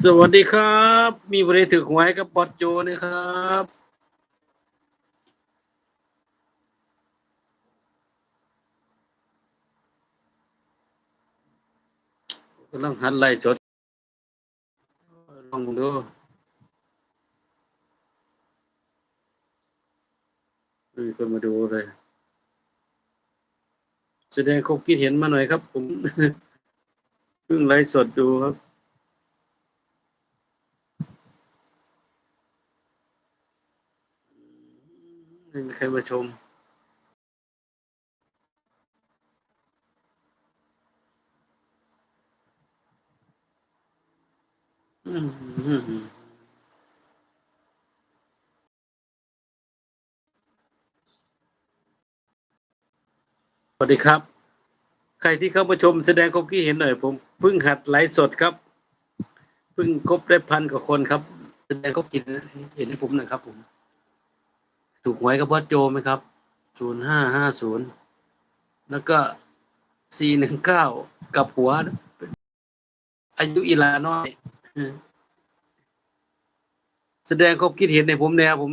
สวัสดีครับ มีบริถือหวยกับบอสโจนะครับ กำลังหันไล่สด ลองดูมีคนมาดูเลย แสดงความคิดเห็นมาหน่อยครับ ผมเพิ่งไลฟ์สดดูครับ ไม่มีใครมาชมอืมสวัสดีครับ ใครที่เข้ามาชมแสดงความคิดเห็นหน่อยผมเพิ่งหัดไลฟ์สดครับเพิ่งครบได้พันกว่าคนครับ แสดงความคิดเห็นให้ผมหน่อยครับผม ถูกหวยกับบอสโจไหมครับศูนย์ห้าห้าศูนย์แล้วก็สี่หนึ่งเก้ากับหัว อายุอีลาน้อย แสดงความคิดเห็นในผมแนวผม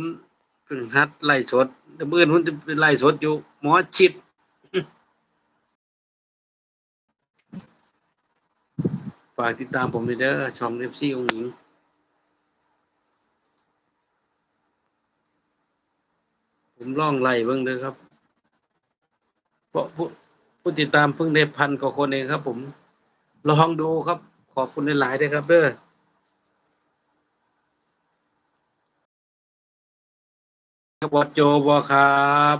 เพิ่งหัดไล่สดแต่เมื่อนผมจะเป็นไล่สดอยู่ หมอชิดฝากติดตามผมด้วยเด้อชอมเอฟซีองหญิง ผมล่องไล่เบิ่งเด้อครับ เพราะผู้ผู้ติดตามเพิ่งได้พันกว่าคนเองครับ ผมลองดูครับ ขอบคุณหลายๆด้วยครับเด้อบอดโจบอครับ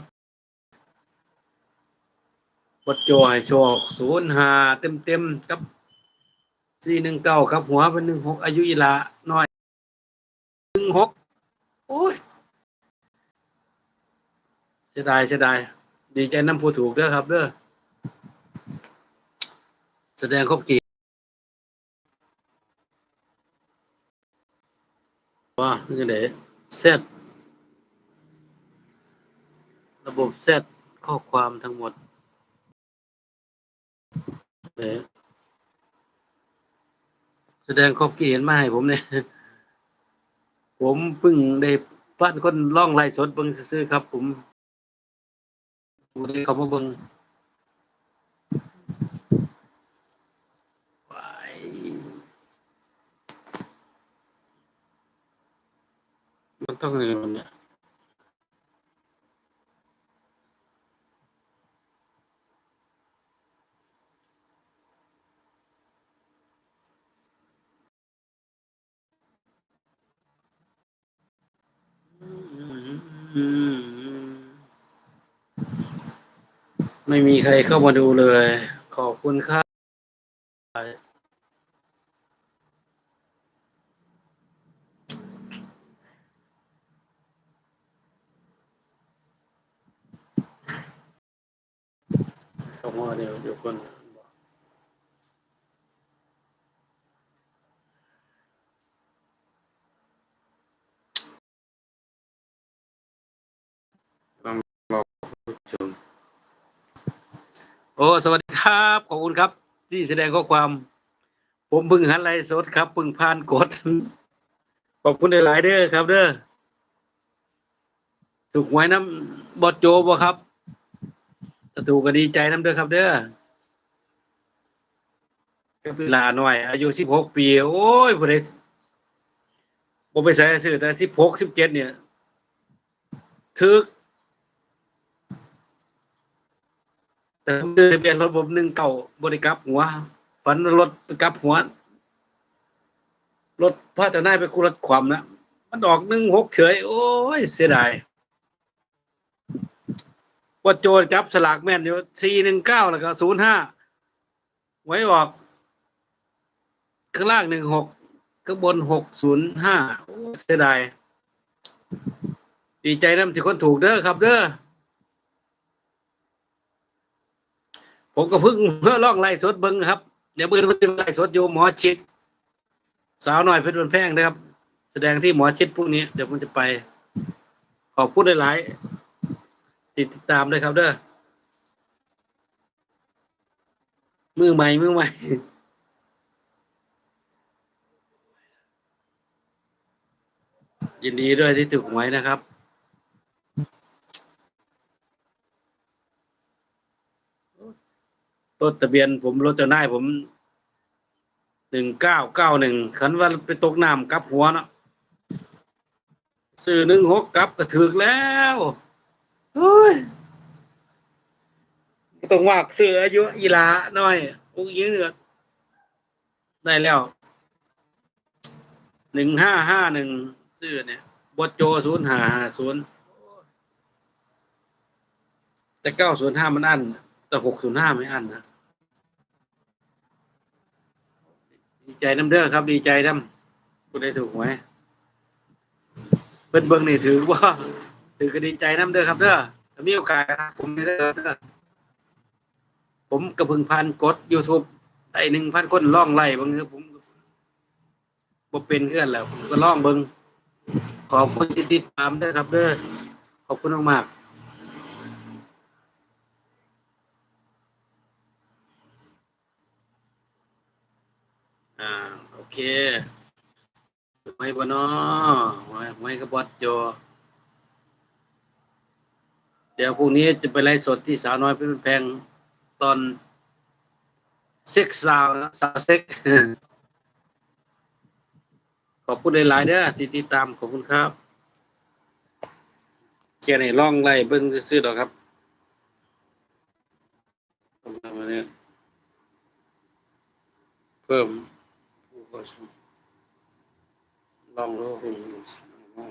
บอดโจให้โชคศูนย์หาเต็มเต็มๆกับสี่หนึ่งเก้าครับหัวเป็นหนึ่งหกอายุอีลาน้อยหนึ่งหกโอ้ย เสียดายเสียดาย ดีใจน้ำผู้ถูกเด้อครับเด้อแสดงครบกี่ว่าจะไหนเซตระบบเซตข้อความทั้งหมดเอ๊ะแสดงครบกี่เห็นมาให้ผมเนี่ยผมเพิ่งได้พันคนล่องไล่สดเบิ่งซื้อครับ ผม ผมได้เขามาเบิ่งว้ายมันต้องอะไรกันเนี่ย อืม ไม่มีใครเข้ามาดูเลย ขอบคุณครับเข้ามาเดี๋ยวเดี๋ยวคนลองรอผู้ชม โอ้สวัสดีครับขอบคุณครับ ที่แสดงข้อความ ผมพิ่งหันไลฟ์สดครับพิ่งผ่านกด ขอบคุณหลายๆเด้อครับ เด้อถูกหวยน้ำบอดโจบ่ครับถ้าถูกก็ดีใจน้ำเด้อครับ เด้อก็เวลาหน่อย อายุสิบหกปี โอ้ยบ่ได้บ่ไปใส่ซื้อแต่สิบหกสิบเจ็ดเนี่ย ถึก แต่ผมเดินทะเบียนรถผมหนึ่งเก่าบริกับหัวฝันรถไปกับหัว รถพาแต่นายไปคุรถความนะมันออกหนึ่งหกเฉย โอ้ย เสียดายว่าโจรจับสลากแม่นอยู่สี่หนึ่งเก้าแล้วก็ศูนย์ห้าไว้ออก ข้างล่างหนึ่งหกข้างบนหกศูนย์ห้าเสียดาย ดีใจน้ำที่คนถูกเด้อครับเด้อ ผมก็เพิ่งเพื่อลองไล่สดเบิ้งครับ เดี๋ยวเบิ้งมันจะไล่สดอยู่หมอชิด สาวหน่อยเพชรวันแพงนะครับ แสดงที่หมอชิดพวกนี้ เดี๋ยวผมจะไป ขอบคุณหลายๆติดตามด้วยครับ เด้อมือใหม่มือใหม่ยินดีด้วยที่ถูกหวยนะครับ รถทะเบียนผมรถเจ้านายผมหนึ่งเก้าเก้าหนึ่งขันว่าไปตกน้ำกับหัวเนาะซื้อหนึ่งหกกับก็ถึกแล้วเฮ้ยต้องวากซื้ออายุอีลาน้อยอุ้งยิงเนือได้แล้วหนึ่งห้าห้าหนึ่งซื้อเนี่ยบดโจศูนย์ห้าห้าศูนย์แต่เก้าศูนย์ห้ามันอันแต่หกศูนย์ห้าไม่อันนะ ดีใจน้ำเด้อครับ ดีใจน้ำคุณได้ถูกไหมเบิ้นเบิ้งนี่ถือว่าถือก็ดีใจน้ำเด้อครับเด้อถ้ามีโอกาสครับผมนี่เด้อเด้อผมกระพึงพันกด YouTube ไอ้หนึ่งพันคนล่องไล่บางทีผมบ่เป็นเพื่อนแล้วผมก็ล่องเบิ้งขอบคุณที่ติดตามด้อครับเด้อขอบคุณมากๆ อ่าโอเคไว้บนาะไว้ไว้กับบอสโจเดี๋ยวพรุ่งนี้จะไปไลฟ์สดที่สาวน้อยเป็นแพงตอนเซ็กสาวนะสาวเซ็กขอบคุณหลายๆเด้อที่ติดตามขอบคุณครับเขียนให้ล่องไล่เบิ่งซื่อๆดอครับเพิ่ม ผู้เข้า